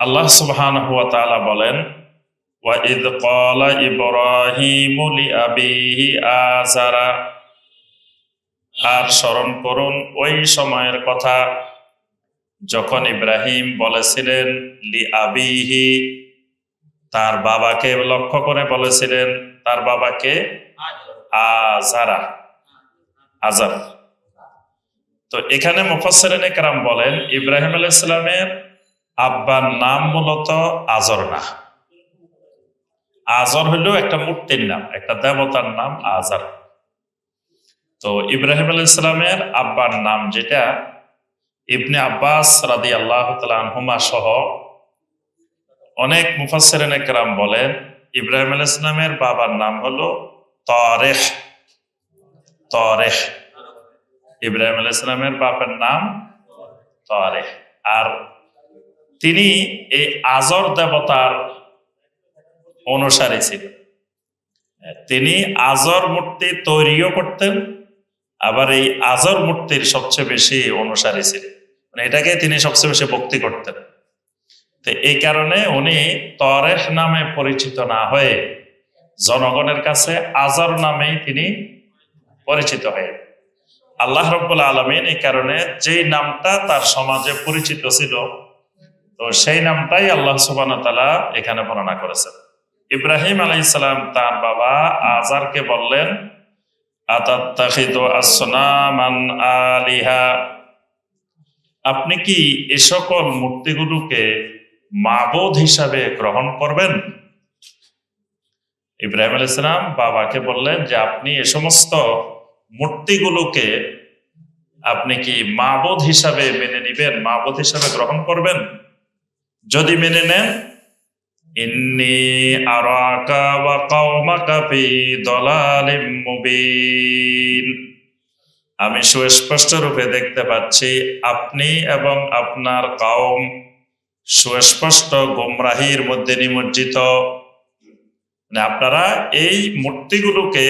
আল্লাহ সুবহানাহু ওয়া তাআলা বলেন, ওয়া ইদ ক্বালা ইব্রাহিমু লিআবিহি আযারা। আর স্মরণ করুন, ওই সময়ের কথা, যখন ইব্রাহিম বলেছিলেন, লি আবিহি, তার বাবাকে লক্ষ্য করে বলেছিলেন, তার বাবাকে আজারা আজার তো এখানে মুফাসসিরিন একরাম বলেন, ইব্রাহিম আলাইহিস সালামের আব্বার নাম মূলত আজর না। আজর হলো একটা মূর্তির নাম, একটা দেবতার নাম আজার। তো ইব্রাহিম আলাইহিস সালামের আব্বার নাম যেটা, ইবনে আব্বাস রাদি আল্লাহ আনহুমা সহ অনেক মুফাসসিরিন একরাম বলেন, ইব্রাহিম আলাইহিস সালামের বাবার নাম হলো তরেহ তরেহ ইব্রাহিম আলাইহিস সালামের বাবার নাম তরেহ আর তিনি এই আজর দেবতার অনুসারী ছিলেন। তিনি আজর মূর্তি তৈরিও করতেন, আবার এই আজর মূর্তির সবচেয়ে বেশি অনুসারী ছিলেন। মানে এটাকে তিনি সবচেয়ে বেশি ভক্তি করতেন। তো এই কারণে উনি তরেহ নামে পরিচিত না হয়ে জনগণের কাছে আজর নামেই তিনি পরিচিত হয়ে। আল্লাহ রব্বুল আলমিন এই কারণে যেই নামটা তার সমাজে পরিচিত ছিল তো সেই নামটাই আল্লাহ সুবান তালা এখানে বর্ণনা করেছেন। ইব্রাহিম আলাইসালাম তার বাবা আজারকে বললেন আলিহা? আপনি কি এ সকল মূর্তিগুলোকে মাবুদ হিসাবে গ্রহণ করবেন? ইব্রাহিম আলাইসালাম বাবাকে বললেন যে, আপনি এ সমস্ত মূর্তিগুলোকে আপনি কি মাবুদ হিসাবে মেনে নিবেন, মাবুদ হিসাবে গ্রহণ করবেন? যদি মেনে নেন, ইন্নি আমি সুস্পষ্ট রূপে দেখতে পাচ্ছি আপনি এবং আপনার কাউম সুস্পষ্ট গোমরাহির মধ্যে নিমজ্জিত। মানে আপনারা এই মূর্তিগুলোকে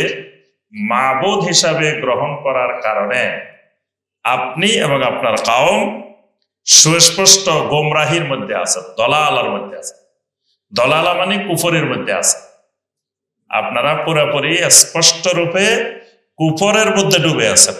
মাবুদ হিসাবে গ্রহণ করার কারণে আপনি এবং আপনার কাউম সুস্পষ্ট গোমরাহির মধ্যে আছে, দলালার মধ্যে আছে। দলালা মানে কুফরের মধ্যে আছে। আপনারা পুরোপুরি স্পষ্ট রূপে কুফরের মধ্যে ডুবে আছেন।